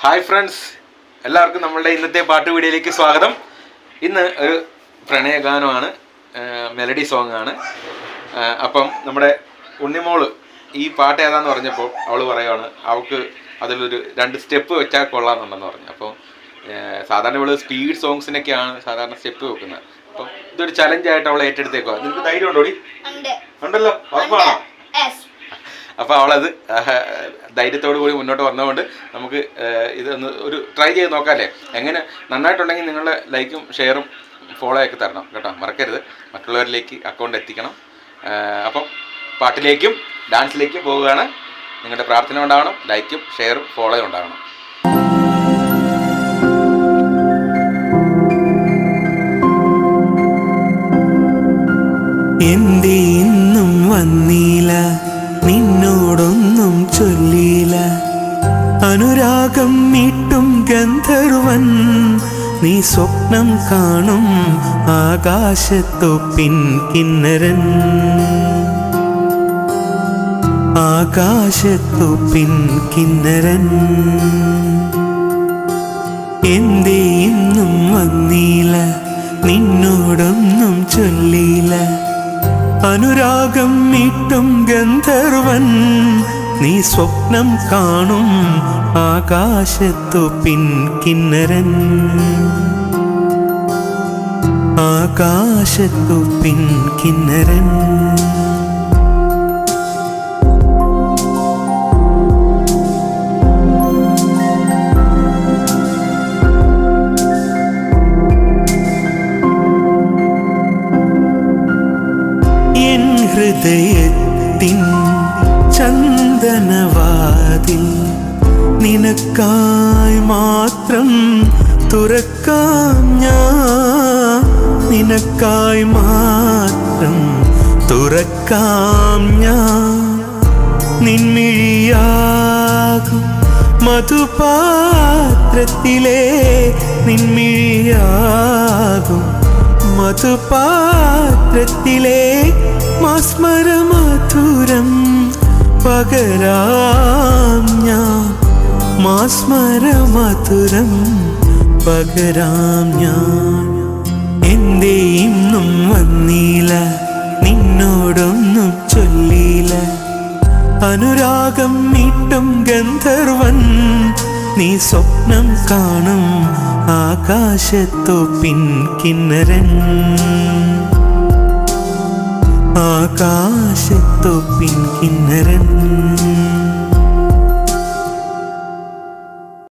Hi friends. എല്ലാവർക്കും നമ്മളുടെ ഇന്നത്തെ പാട്ട് വീഡിയോയിലേക്ക് സ്വാഗതം. ഇന്ന് ഒരു പ്രണയഗാനമാണ് മെലഡി സോങ് ആണ്. അപ്പം നമ്മുടെ ഉണ്ണിമോൾ ഈ പാട്ട് ഏതാന്ന് പറഞ്ഞപ്പോൾ അവൾ പറയുവാണ് അവൾക്ക് അതിലൊരു രണ്ട് സ്റ്റെപ്പ് വെച്ചാൽ കൊള്ളാമെന്നുണ്ടെന്ന് പറഞ്ഞു. അപ്പോൾ സാധാരണ ഇവൾ സ്പീഡ് സോങ്സിനൊക്കെയാണ് സാധാരണ സ്റ്റെപ്പ് വെക്കുന്നത്. അപ്പം ഇതൊരു ചലഞ്ചായിട്ട് അവൾ ഏറ്റെടുത്തേക്കുക നിനക്ക് ധൈര്യം ഉണ്ടോടി ഉണ്ട്. ഉണ്ടല്ലോ ഉറപ്പാണോ? അപ്പോൾ അവളത് ധൈര്യത്തോടു കൂടി മുന്നോട്ട് വന്നതുകൊണ്ട് നമുക്ക് ഇതൊന്ന് ഒരു ട്രൈ ചെയ്ത് നോക്കാമല്ലേ എങ്ങനെ നന്നായിട്ടുണ്ടെങ്കിൽ നിങ്ങളുടെ ലൈക്കും ഷെയറും ഫോളോ ഒക്കെ തരണം കേട്ടോ മറക്കരുത്. മറ്റുള്ളവരിലേക്ക് അക്കൗണ്ട് എത്തിക്കണം. അപ്പം പാട്ടിലേക്കും ഡാൻസിലേക്കും പോവുകയാണ്. നിങ്ങളുടെ പ്രാർത്ഥന ഉണ്ടാവണം ലൈക്കും ഷെയറും ഫോളോയും ഉണ്ടാവണം. എന്റെ ഇന്നും വന്നീല. നിന്നോടൊന്നും ചൊല്ലിയില്ല. അനുരാഗം മീട്ടും ഗന്ധർവൻ. നീ സ്വപ്നം കാണും ആകാശത്തൊപ്പിൻ കിന്നരൻ. ആകാശത്തൊപ്പിൻ കിന്നരൻ. എന്തേ ഇന്നും വന്നീല? നിന്നോടൊന്നും ചൊല്ലിയില്ല. അനുരാഗം നീട്ടും ഗന്ധർവൻ. നീ സ്വപ്നം കാണും ആകാശത്തു പിൻ കിന്നരൻ. ആകാശത്തു പിൻ കിന്നരൻ. ഹൃദയത്തിൻ ചന്ദനവാതിൽ നിനക്കായി മാത്രം തുറക്കാം ഞാൻ. നിനക്കായി മാത്രം തുറക്കാം ഞാൻ. നിൻമിഴിയാകും മധുപാത്രത്തിലെ നിൻമിഴിയാകും മധുപാത്രത്തിലെ മാസ്മരമധുരം പകരാം ഞാൻ. മാസ്മരമധുരം പകരാം ഞാൻ. എന്തേ ഇന്നും വന്നീല? നിന്നോടൊന്നും ചൊല്ലീല. അനുരാഗം മീട്ടും ഗന്ധർവൻ നീ സ്വപ്നം കാണും ആകാശത്തു പിൻ കിന്നരൻ ആകാശത്തു പിൻ കിന്നരൻ